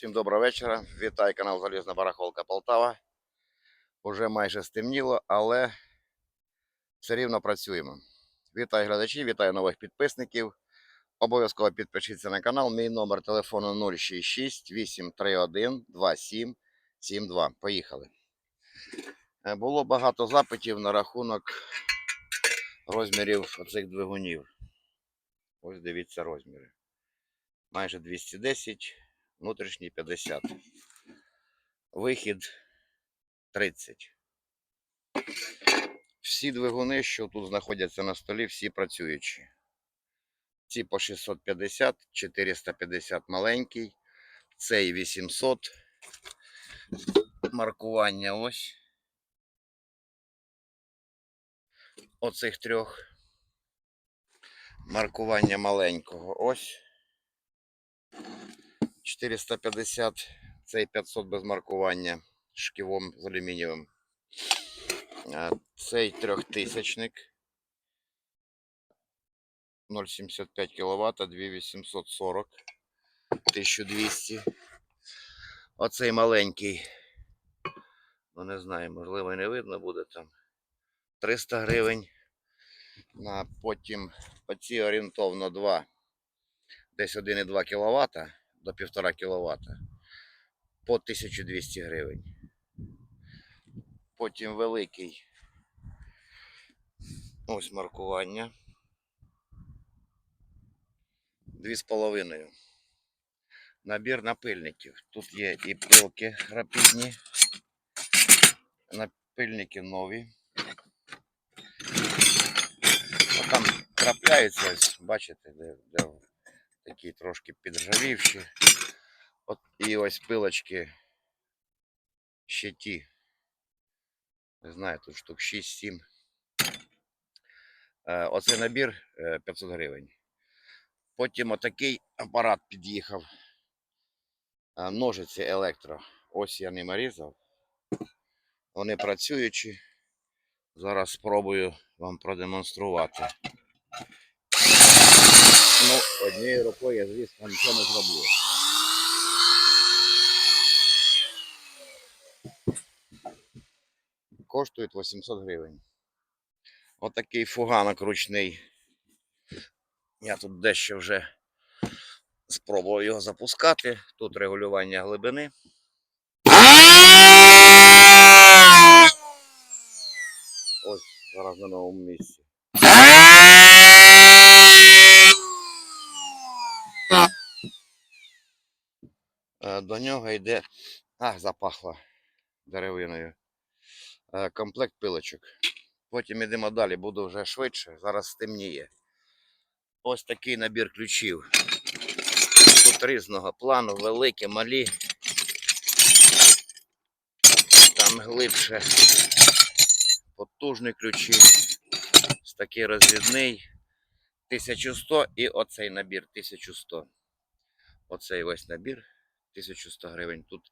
Всім доброго вечора. Вітаю канал Залізна Барахолка Полтава. Уже майже стемніло, але все рівно працюємо. Вітаю глядачів, вітаю нових підписників. Обов'язково підпишіться на канал. Мій номер телефону 066 831 2772. Поїхали. Е, Було багато запитів на рахунок розмірів оцих двигунів. Ось дивіться розміри. Майже 210, внутрішній 50. Вихід 30. Всі двигуни, що тут знаходяться на столі, всі працюючі. Ці по 650, 450 маленький, цей 800. Маркування ось. Оцих трьох. Маркування маленького ось. 450, цей 500 без маркування шківом з алюмінієвим. Цей трьохтисячник 0,75 кВт, 2840, 1200. Оцей маленький, ну не знаю, можливо, не видно буде там 300 гривень. А потім оці орієнтовно 2, десь 1,2 кВт до 1,5 кВт по 1200 гривень. Потім великий. Ось маркування. Дві з половиною. Набір напильників. Тут є і пилки рапідні. Напильники нові. Ну, там трапляються, ось, бачите, де, де такі трошки підржавівші. От і ось пилочки ще ті. Не знаю, тут штук 6-7. Е, Оцей набір е, 500 гривень. Потім отакий апарат під'їхав. Е, Ножиці електро. Ось я ними різав. Вони працюючі. Зараз спробую вам продемонструвати. Ну, однією рукою я, звісно, нічого не зроблю. Коштують 800 гривень. Отакий фуганок ручний. Я тут дещо вже спробував його запускати. Тут регулювання глибини. Ось зараз на новому місці. До нього йде. Ах, запахло деревиною. Е, Комплект пилочок. Потім йдемо далі, буду вже швидше. Зараз стемніє. Ось такий набір ключів. Тут різного плану, великі, малі. Там глибше потужні ключі. Ось такий розвідний. 1100 і оцей набір 1100. Оцей весь набір 1100 гривень. Тут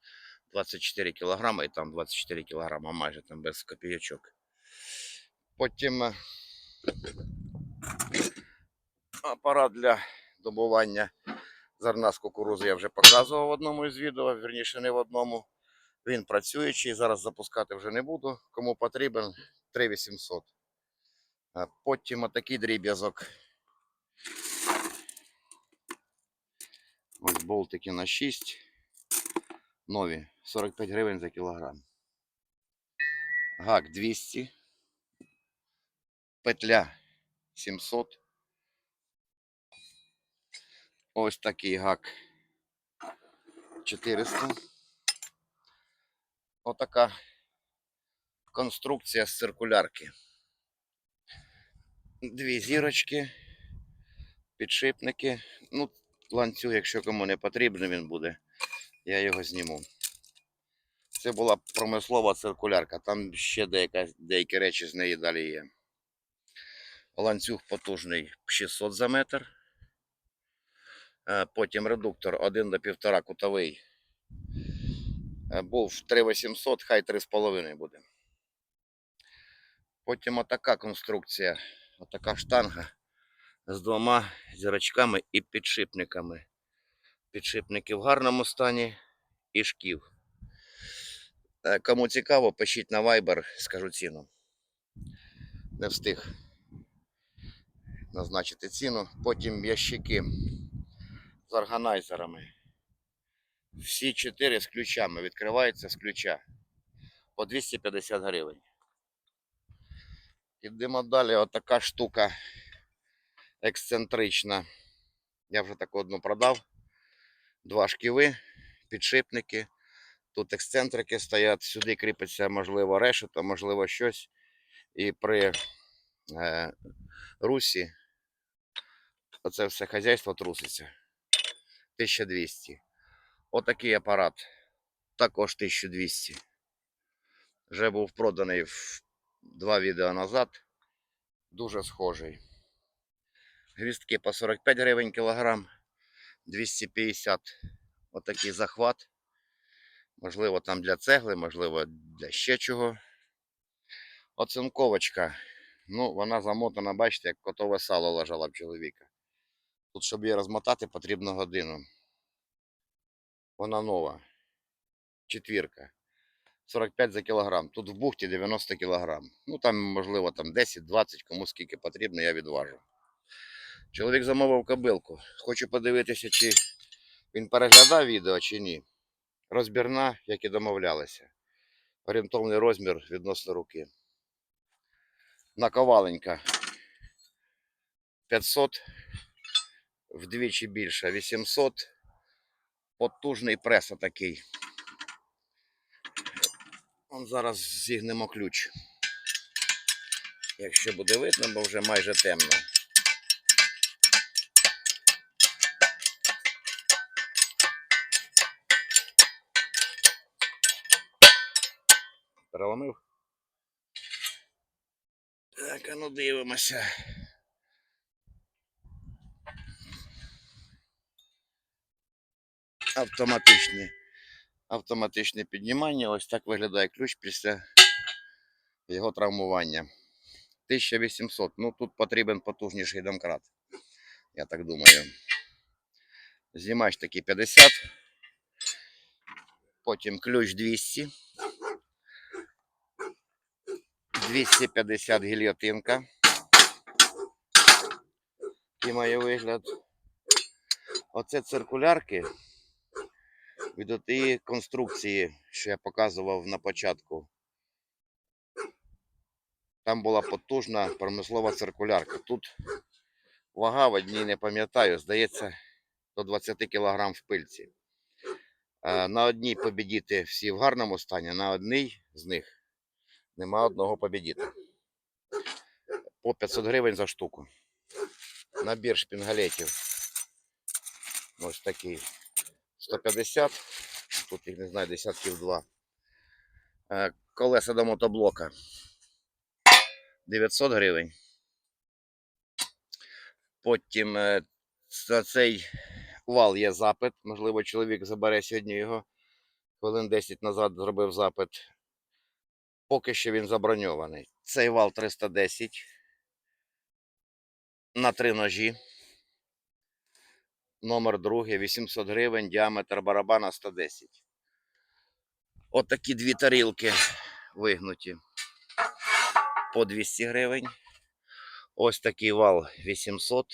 24 кілограма і там 24 кілограма майже там без копійочок. Потім е, апарат для добування зерна з кукурузи я вже показував в одному із відео, вірніше не в одному. Він працюючий, зараз запускати вже не буду. Кому потрібен 3800. Потім отакий дріб'язок. Ось болтики на 6. Нові. 45 гривень за кілограм. Гак 200. Петля 700. Ось такий гак 400. Отака конструкція з циркулярки. Дві зірочки, підшипники. Ну, ланцюг, якщо кому не потрібен, він буде. Я його зніму. Це була промислова циркулярка. Там ще деяка, деякі речі з неї далі є. Ланцюг потужний 600 за метр. Е, Потім редуктор 1 до 1,5 кутовий. Е, Був 3800, хай 3,5 буде. Потім отака конструкція, отака штанга з двома зірочками і підшипниками. Підшипники в гарному стані. і шків. Е, Кому цікаво, пишіть на Viber, скажу ціну. Не встиг назначити ціну. Потім ящики з органайзерами. Всі чотири з ключами відкриваються з ключа по 250 гривень. Ідемо далі. Отака штука ексцентрична. Я вже таку одну продав. Два шківи, підшипники. Тут ексцентрики стоять, сюди кріпиться, можливо, решето, можливо, щось. І при е, русі оце все хазяйство труситься. 1200. Отакий апарат. Також 1200. Вже був проданий в два відео назад. Дуже схожий. Гвіздки по 45 гривень кілограм, 250. Отакий захват. Можливо, там для цегли, можливо, для ще чого. Оцинковочка. Ну, вона замотана, бачите, як котове сало лежало в чоловіка. Тут, щоб її розмотати, потрібно годину. Вона нова. Четвірка. 45 за кілограм. Тут в бухті 90 кілограм. Ну там, можливо, там 10-20, кому скільки потрібно, я відважу. Чоловік замовив кобилку. Хочу подивитися, чи він переглядав відео, чи ні. Розбірна, як і домовлялися. Орієнтовний розмір відносно руки. Наковаленька. 500 вдвічі більше. 800. Потужний прес такий. Он зараз зігнемо ключ. Якщо буде видно, бо вже майже темно. Переломив? Так, а ну дивимося. Автоматичні. Автоматичне піднімання. Ось так виглядає ключ після його травмування. 1800. Ну тут потрібен потужніший домкрат. Я так думаю. Знімач такий 50. Потім ключ 200. 250 гільйотинка. І має вигляд. Оце циркулярки від тієї конструкції, що я показував на початку. Там була потужна промислова циркулярка. Тут вага в одній не пам'ятаю, здається, до 20 кг в пильці. Е, На одній побідіти всі в гарному стані, на одній з них нема одного побідіта. По 500 гривень за штуку. Набір шпінгалетів. Ось такий. 150. Тут їх не знаю, десятків два. Е, Колеса до мотоблока. 900 гривень. Потім е, за цей вал є запит. Можливо, чоловік забере сьогодні його. Хвилин 10 назад зробив запит. Поки що він заброньований. Цей вал 310 на три ножі. Номер другий 800 гривень, діаметр барабана 110. От такі дві тарілки вигнуті по 200 гривень. Ось такий вал 800,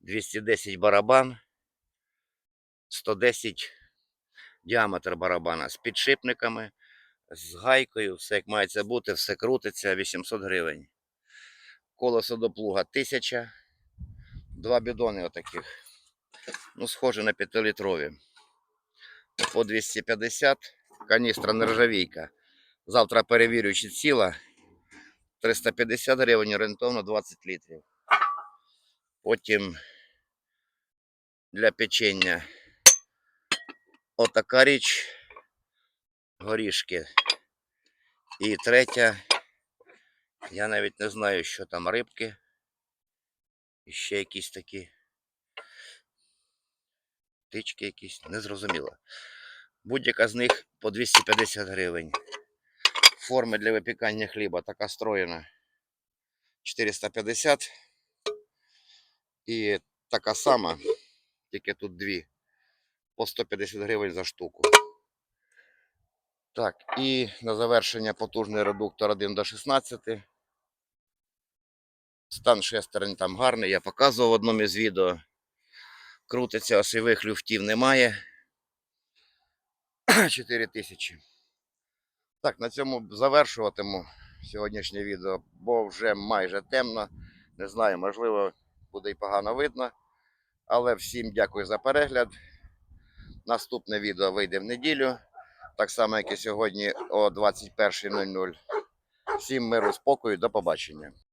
210 барабан, 110 діаметр барабана з підшипниками, з гайкою, все як має це бути, все крутиться 800 гривень. Колесо до плуга 1000, два бідони отаких. Ну, схоже на 5-літрові. По 250, каністра нержавійка. Завтра перевірю, чи ціла. 350 гривень, орієнтовно 20 літрів. Потім для печення отака річ. Горішки. І третя. Я навіть не знаю, що там рибки. І ще якісь такі. Птички якісь, незрозуміло. Будь-яка з них по 250 гривень. Форми для випікання хліба така строєна 450. І така сама, тільки тут дві, по 150 гривень за штуку. Так, і на завершення потужний редуктор 1 до 16. Стан шестерень там гарний, я показував в одному із відео. Крутиться осьових люфтів немає. 4000. Так, на цьому завершуватиму сьогоднішнє відео, бо вже майже темно. Не знаю, можливо, буде і погано видно. Але всім дякую за перегляд. Наступне відео вийде в неділю, так само, як і сьогодні о 21.00. Всім миру, спокою, до побачення.